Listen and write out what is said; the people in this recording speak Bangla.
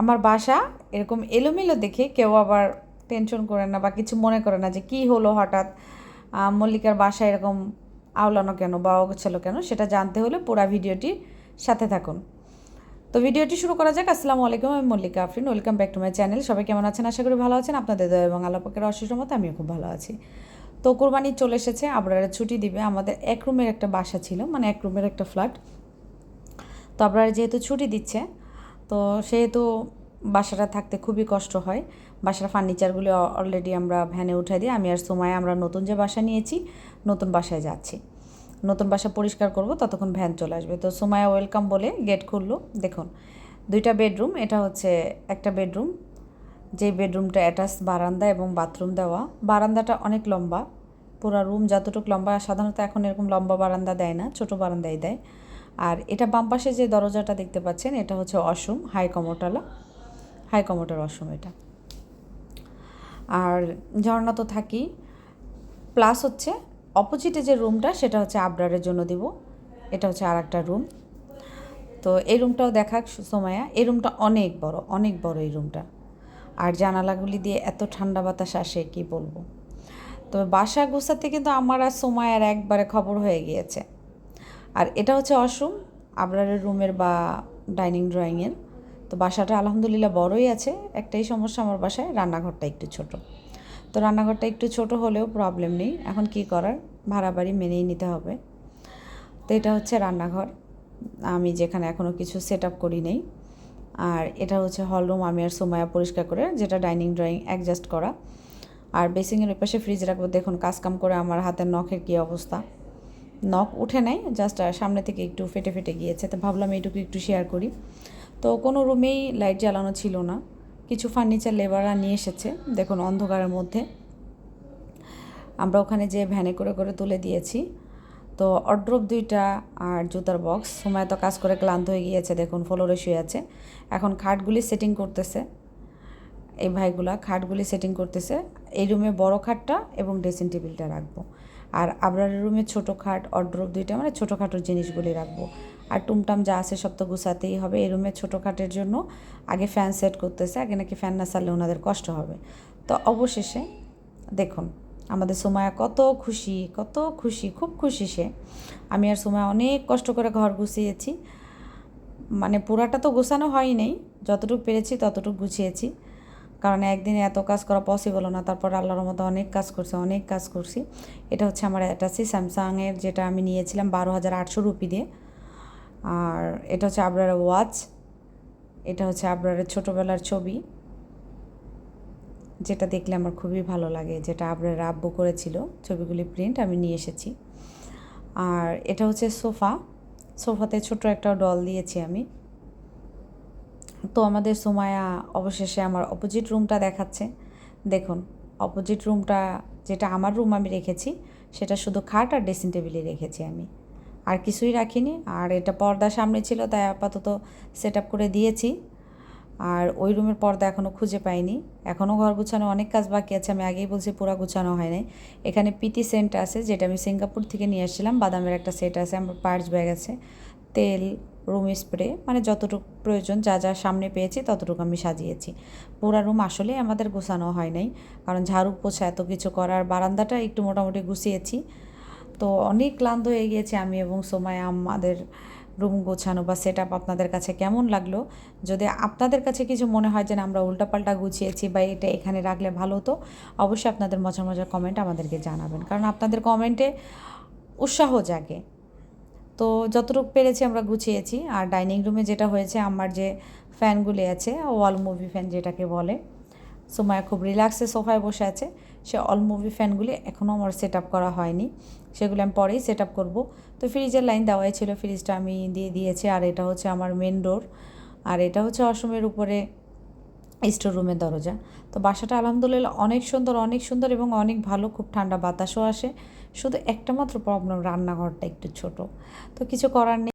আমার বাসা এরকম এলোমেলো দেখে কেউ আবার টেনশন করে না বা কিছু মনে করে না যে কি হলো হঠাৎ মল্লিকার বাসা এরকম আওলানো কেন বা অগোছালো কেন সেটা জানতে হলে পুরো ভিডিওটি সাথে থাকুন। তো ভিডিওটি শুরু করা যাক। আসসালামু আলাইকুম, আমি Mallika Afrin. Welcome back to my channel সবাই কেমন আছেন? আশা করি ভালো আছেন। আপনাদের দয়া এবং আলোপকের অশেষ মতো আমিও খুব ভালো আছি। তো কোরবানি চলে এসেছে। আবরারা ছুটি দিবে। আমাদের এক রুমের একটা বাসা ছিল মানে এক রুমের একটা ফ্ল্যাট তো আপনারা যেহেতু ছুটি দিচ্ছে তো সেহেতু বাসাটা থাকতে খুবই কষ্ট হয়। বাসার ফার্নিচারগুলি অলরেডি আমরা ভ্যানে উঠাই দিই আমি আর সময় আমরা নতুন যে বাসা নিয়েছি, নতুন বাসায় যাচ্ছি। নতুন বাসা পরিষ্কার করব, ততক্ষণ ভ্যান চলে আসবে। তো সময় ওয়েলকাম বলে গেট খুললো। দেখুন, দুইটা বেডরুম এটা হচ্ছে একটা বেডরুম যে বেডরুমটা অ্যাটাচ বারান্দা এবং বাথরুম দেওয়া। বারান্দাটা অনেক লম্বা। পুরো রুম যতটুকু লম্বা, সাধারণত এখন এরকম লম্বা বারান্দা দেয় না, ছোট বারান্দাই দেয়। আর এটা বাম পাশে যে দরজাটা দেখতে পাচ্ছেন, এটা হচ্ছে অসম হাই কমোটালা হাই কমোটার অসুম এটা। আর ঝর্ণা তো থাকি প্লাস হচ্ছে অপোজিটে যে রুমটা সেটা হচ্ছে আবরারের জন্য দিব। এটা হচ্ছে আর একটা রুম তো এই রুমটাও দেখা সময়া এই রুমটা অনেক বড় অনেক বড় এই রুমটা আর জানালাগুলি দিয়ে এত ঠান্ডা বাতাস আসে, কি বলব? তবে বাসা গোছাতে কিন্তু আমার আর সময়ের একবারে খবর হয়ে গিয়েছে। আর এটা হচ্ছে অসুম আবরারের রুমের বা ডাইনিং ড্রয়িংয়ের। তো বাসাটা আলহামদুলিল্লাহ বড়ই আছে, একটাই সমস্যা আমার বাসায়, রান্নাঘরটা একটু ছোট। তো রান্নাঘরটা একটু ছোট হলেও প্রবলেম নেই, এখন কি করার? ভাড়া বাড়ি মেনেই নিতে হবে। তো এটা হচ্ছে রান্নাঘর, আমি যেখানে এখনও কিছু সেট আপ করি নেই। আর এটা হচ্ছে হল রুম আমি আর সোমায়া পরিষ্কার করে, যেটা ডাইনিং ড্রয়িং অ্যাডজাস্ট করা। আর বেসিংয়ের ওই পাশে ফ্রিজ রাখব, দেখুন কাজ কাম করে আমার হাতের নখের কী অবস্থা। নখ উঠে নাই জাস্ট সামনে থেকে একটু ফেটে ফেটে গিয়েছে। তো ভাবলাম এইটুকু একটু শেয়ার করি। তো কোনো রুমেই লাইট জ্বালানো ছিল না। কিছু ফার্নিচার লেবাররা নিয়ে এসেছে, দেখুন অন্ধকারের মধ্যে। আমরা ওখানে যে ভ্যানে করে করে তুলে দিয়েছি। তো অড্রপ দুইটা আর জুতার বক্স সময় তো কাজ করে ক্লান্ত হয়ে গিয়েছে, দেখুন ফ্লোরে শুয়ে আছে। এখন খাটগুলি সেটিং করতেছে। এই ভাইগুলা খাটগুলি সেটিং করতেছে। এই রুমে বড় খাটটা এবং ড্রেসিং টেবিলটা রাখব। আর আবরারের রুমে ছোটো খাট অড্রপ দুইটা মানে ছোটোখাটো জিনিসগুলি রাখব। আর টুমটাম যা আছে সব তো গুছাতেই হবে। এই রুমে ছোটো খাটের জন্য আগে ফ্যান সেট করতেছে, আগে নাকি ফ্যান না চাললে ওনাদের কষ্ট হবে। তো অবশেষে দেখুন, আমাদের সোমায়া কত খুশি কত খুশি, খুব খুশি সে। আমি আর সোমায়া অনেক কষ্ট করে ঘর গুছিয়েছি। মানে পুরাটা তো গোছানো হয়ই নেই যতটুকু পেরেছি ততটুকু গুছিয়েছি। কারণ একদিনে এত কাজ করা পসিবল না। তারপর আল্লাহর মতো অনেক কাজ করছে, অনেক কাজ করছি। এটা হচ্ছে আমার অ্যাটাচি স্যামসাংয়ের যেটা আমি নিয়েছিলাম বারো হাজার আটশো রুপি দিয়ে। আর এটা হচ্ছে আবরারের ওয়াচ এটা হচ্ছে আবরারের ছোটোবেলার ছবি। যেটা দেখলে আমার খুবই ভালো লাগে, যেটা আবরার আব্বু করেছিল। ছবিগুলি প্রিন্ট আমি নিয়ে এসেছি। আর এটা হচ্ছে সোফা, সোফাতে ছোট একটা ডল দিয়েছি আমি। তো আমাদের সোমায়া অবশেষে আমার অপোজিট রুমটা দেখাচ্ছে। দেখুন অপোজিট রুমটা যেটা আমার রুম আমি রেখেছি, সেটা শুধু খাট আর ড্রেসিং টেবিলে রেখেছি আমি। আর কিছুই রাখিনি, আর এটা পর্দা সামনে ছিল, তাই আপাতত সেট আপ করে দিয়েছি। আর ওই রুমের পর্দা এখনও খুঁজে পাইনি। এখনও ঘর গুছানো অনেক কাজ বাকি আছে, আমি আগেই বলছি পুরো গুছানো হয় নাই এখানে পিটি সেন্ট আছে, যেটা আমি সিঙ্গাপুর থেকে নিয়ে আসছিলাম, বাদামের একটা সেট আছে, আমার পার্স ব্যাগ আছে। তেল, রুম স্প্রে মানে যতটুকু প্রয়োজন যা যা সামনে পেয়েছি ততটুকু আমি সাজিয়েছি। পুরা রুম আসলে আমাদের গোছানো হয় নাই, কারণ ঝাড়ু পোছা এত কিছু করার বারান্দাটা একটু মোটামুটি গুছিয়েছি। তো অনেক ক্লান্ত হয়ে গিয়েছে আমি এবং সময় আমাদের রুম গোছানো বা সেট আপ আপনাদের কাছে কেমন লাগল? যদি আপনাদের কাছে কিছু মনে হয় যে না, আমরা উল্টাপাল্টা গুছিয়েছি বা এটা এখানে রাখলে ভালো হতো, অবশ্যই আপনাদের মজার মজার কমেন্ট আমাদেরকে জানাবেন। কারণ আপনাদের কমেন্টে উৎসাহ জাগে। তো যতটুকু পেরেছি আমরা গুছিয়েছি। আর ডাইনিং রুমে যেটা হয়েছে, আমার যে ফ্যানগুলি আছে, ওয়াল মুভি ফ্যান যেটাকে বলে সময় খুব রিল্যাক্সে সোফায় বসে আছে। সে অল মুভি ফ্যানগুলি এখনও আমার সেট আপ করা হয়নি। সেগুলো আমি পরেই সেট আপ করব। তো ফ্রিজের লাইন দেওয়াই ছিল, ফ্রিজটা আমি দিয়ে দিয়েছি। আর এটা হচ্ছে আমার মেন ডোর। আর এটা হচ্ছে অসমের উপরে স্টোর রুমের দরজা। তো বাসাটা আলহামদুলিল্লাহ অনেক সুন্দর অনেক সুন্দর এবং অনেক ভালো, খুব ঠান্ডা বাতাসও আসে। শুধু একটা মাত্র প্রবলেম রান্নাঘরটা একটু ছোট। তো কিছু করার নেই।